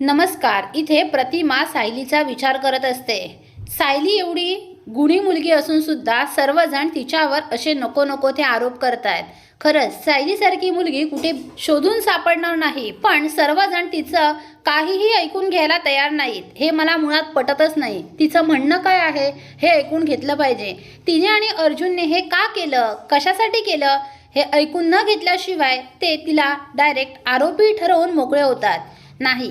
नमस्कार इथे प्रतिमा सायलीचा विचार करत असते. सायली एवढी गुणी मुलगी असून सुद्धा सर्वजण तिच्यावर असे नको नको ते आरोप करतायत. खरंच सायलीसारखी मुलगी कुठे शोधून सापडणार नाही पण सर्वजण तिचं काहीही ऐकून घ्यायला तयार नाहीत. हे मला मुळात पटतच नाही. तिचं म्हणणं काय आहे हे ऐकून घेतलं पाहिजे. तिने आणि अर्जुनने हे का केलं कशासाठी केलं हे ऐकून न घेतल्याशिवाय ते तिला डायरेक्ट आरोपी ठरवून मोकळे होतात. नाही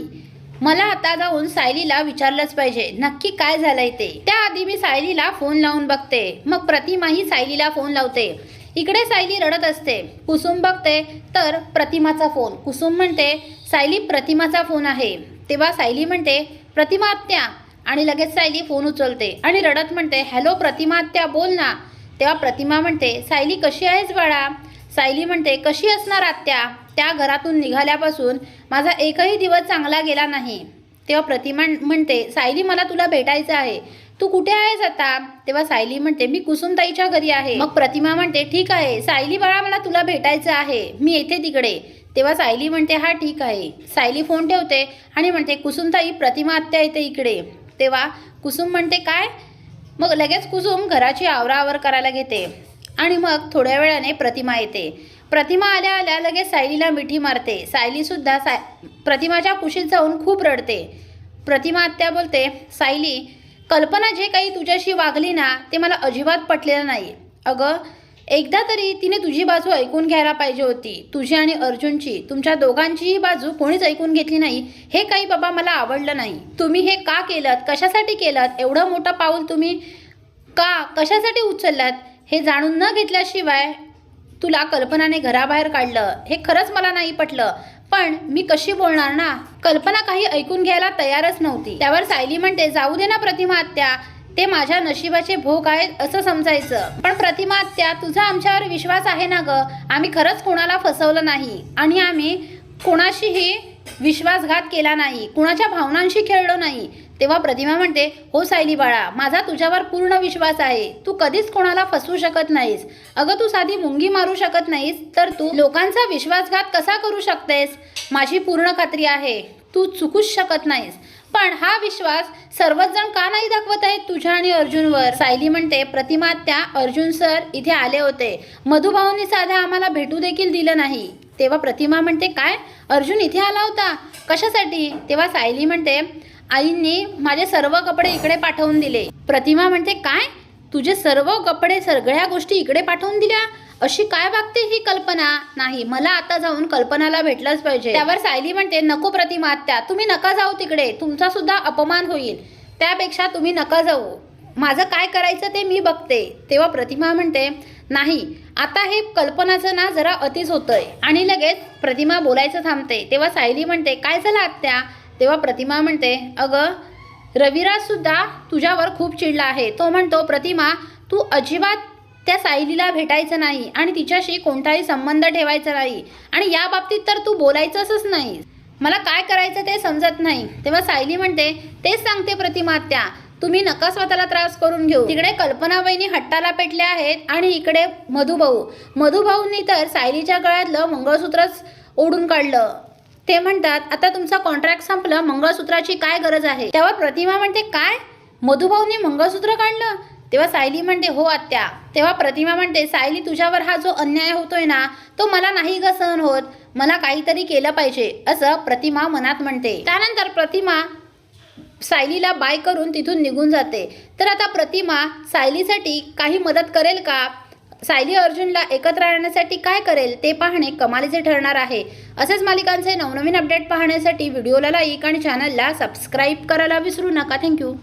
मला आता जाऊन सायलीला विचारलंच पाहिजे नक्की काय झालंय ते. त्याआधी मी सायलीला फोन लावून बघते. मग प्रतिमाही सायलीला फोन लावते. इकडे सायली रडत असते. कुसुम बघते तर प्रतिमाचा फोन. कुसुम म्हणते सायली प्रतिमाचा फोन आहे. तेव्हा सायली म्हणते प्रतिमा आत्या. आणि लगेच सायली फोन उचलते. आणि रडत म्हणते हॅलो प्रतिमा आत्या बोल ना. तेव्हा प्रतिमा म्हणते सायली कशी आहेस बाळा? सायली म्हणते कशी असणार आत्या? त्या घरातून निघाल्यापासून माझा एकही दिवस चांगला गेला नाही. तेव्हा प्रतिमा म्हणते सायली मला तुला भेटायचं आहे. तू कुठे आहेस आता? तेव्हा सायली म्हणते मी कुसुमताईच्या घरी आहे. मग प्रतिमा म्हणते ठीक आहे. सायली बाळा मला तुला भेटायचं आहे. मी येते तिकडे. तेव्हा सायली म्हणते हा ठीक आहे. सायली फोन ठेवते आणि म्हणते कुसुमताई प्रतिमा आत्या येते इकडे. तेव्हा कुसुम म्हणते काय? मग लगेच कुसुम घराची आवराआवर करायला घेते. आणि मग थोड्या वेळाने प्रतिमा येते. प्रतिमा आल्या आल्या लगेच सायलीला मिठी मारते. सायलीसुद्धा साय प्रतिमाच्या कुशीत जाऊन खूप रडते. प्रतिमा आत्या बोलते सायली कल्पना जे काही तुझ्याशी वागली ना ते मला अजिबात पटलेलं नाही अगं एकदा तरी तिने तुझी बाजू ऐकून घ्यायला पाहिजे होती. तुझी आणि अर्जुनची तुमच्या दोघांचीही बाजू कोणीच ऐकून घेतली नाही. हे काही बाबा मला आवडलं नाही. तुम्ही हे का केलं कशासाठी केलं एवढं मोठं पाऊल तुम्ही का? कशासाठी उचललात? हे जाणून न घेतल्याशिवाय तुला कल्पनाने घराबाहेर काढलं हे खरंच मला नाही पटलं. पण मी कशी बोलणार ना? कल्पना काही ऐकून घ्यायला तयारच नव्हती. त्यावर सायली म्हणते जाऊ दे ना प्रतिमा आत्या. ते माझ्या नशिबाचे भोग आहेत असं समजायचं. पण प्रतिमा आत्या तुझा आमच्यावर विश्वास आहे ना ग? आम्ही खरंच कोणाला फसवलं नाही. आणि आम्ही कोणाशीही विश्वासघात केला नाही. कुणाच्या भावनांशी खेळलो नाही. तेव्हा प्रतिमा म्हणते हो सायली बाळा माझा तुझ्यावर पूर्ण विश्वास आहे. तू कधीच कोणाला फसवू शकत नाहीस. अगं तू साधी मुंगी मारू शकत नाहीस तर तू लोकांचा विश्वासघात कसा करू शकतेस? माझी पूर्ण खात्री आहे. तू चुकूच शकत नाहीस. पण हा विश्वास सर्वच जण का नाही दाखवत आहेत तुझ्या आणि अर्जुनवर? सायली म्हणते प्रतिमा त्या अर्जुन सर इथे आले होते. मधुभाऊंनी साधा आम्हाला भेटू देखील दिलं नाही. तेव्हा प्रतिमा म्हणते काय? अर्जुन इथे आला होता? कशासाठी? तेव्हा सायली म्हणते आईंनी माझे सर्व कपडे इकडे पाठवून दिले. प्रतिमा म्हणते काय? तुझे सर्व कपडे सगळ्या गोष्टी इकडे पाठवून दिल्या? अशी काय वागते ही कल्पना? नाही मला आता जाऊन कल्पनाला भेटलंच पाहिजे. त्यावर सायली म्हणते नको प्रतिमा आत्या तुम्ही नका जाऊ तिकडे तुमचा सुद्धा अपमान होईल. त्यापेक्षा तुम्ही नका जाऊ. माझं काय करायचं ते मी बघते. तेव्हा प्रतिमा म्हणते नाही आता हे कल्पनाचं ना जरा अतिच होतंय. आणि लगेच प्रतिमा बोलायचं थांबते. तेव्हा सायली म्हणते काय झालं आत्या? तेव्हा प्रतिमा म्हणते अगं रविराजसुद्धा तुझ्यावर खूप चिडला आहे. तो म्हणतो प्रतिमा तू अजिबात त्या सायलीला भेटायचं नाही आणि तिच्याशी कोणताही संबंध ठेवायचा नाही आणि या बाबतीत तर तू बोलायचंच नाही. मला काय करायचं ते समजत नाही. तेव्हा सायली म्हणते तेच सांगते प्रतिमा त्या तुम्ही नका स्वतःला त्रास करून घेऊ. तिकडे कल्पना वहिनी हट्टाला पेटल्या आहेत आणि इकडे मधुभाऊ. मधुभाऊंनी तर सायलीच्या गळ्यातलं मंगळसूत्रच ओढून काढलं. ते म्हणतात आता तुमचा कॉन्ट्रॅक्ट संपलं मंगळसूत्राची काय गरज आहे? तेव्हा प्रतिमा म्हणते काय? मधुभाऊनी मंगळसूत्र काढलं? तेव्हा सायली म्हणते हो आत्या. तेव्हा प्रतिमा म्हणते सायली तुझ्यावर हा जो अन्याय होतोय ना तो मला नाही ग सहन होत. मला काहीतरी केलं पाहिजे असं प्रतिमा मनात म्हणते. त्यानंतर प्रतिमा सायलीला बाय करून तिथून निघून जाते. तर आता प्रतिमा सायलीसाठी काही मदत करेल का? सायली अर्जुनला एकत्र आणण्यासाठी काय करेल ते पाहणे कमालीचे ठरणार आहे. असेच मालिकांचे नवनवीन अपडेट पाहण्यासाठी व्हिडिओला लाईक आणि चॅनलला सबस्क्राईब करायला विसरू नका. थँक्यू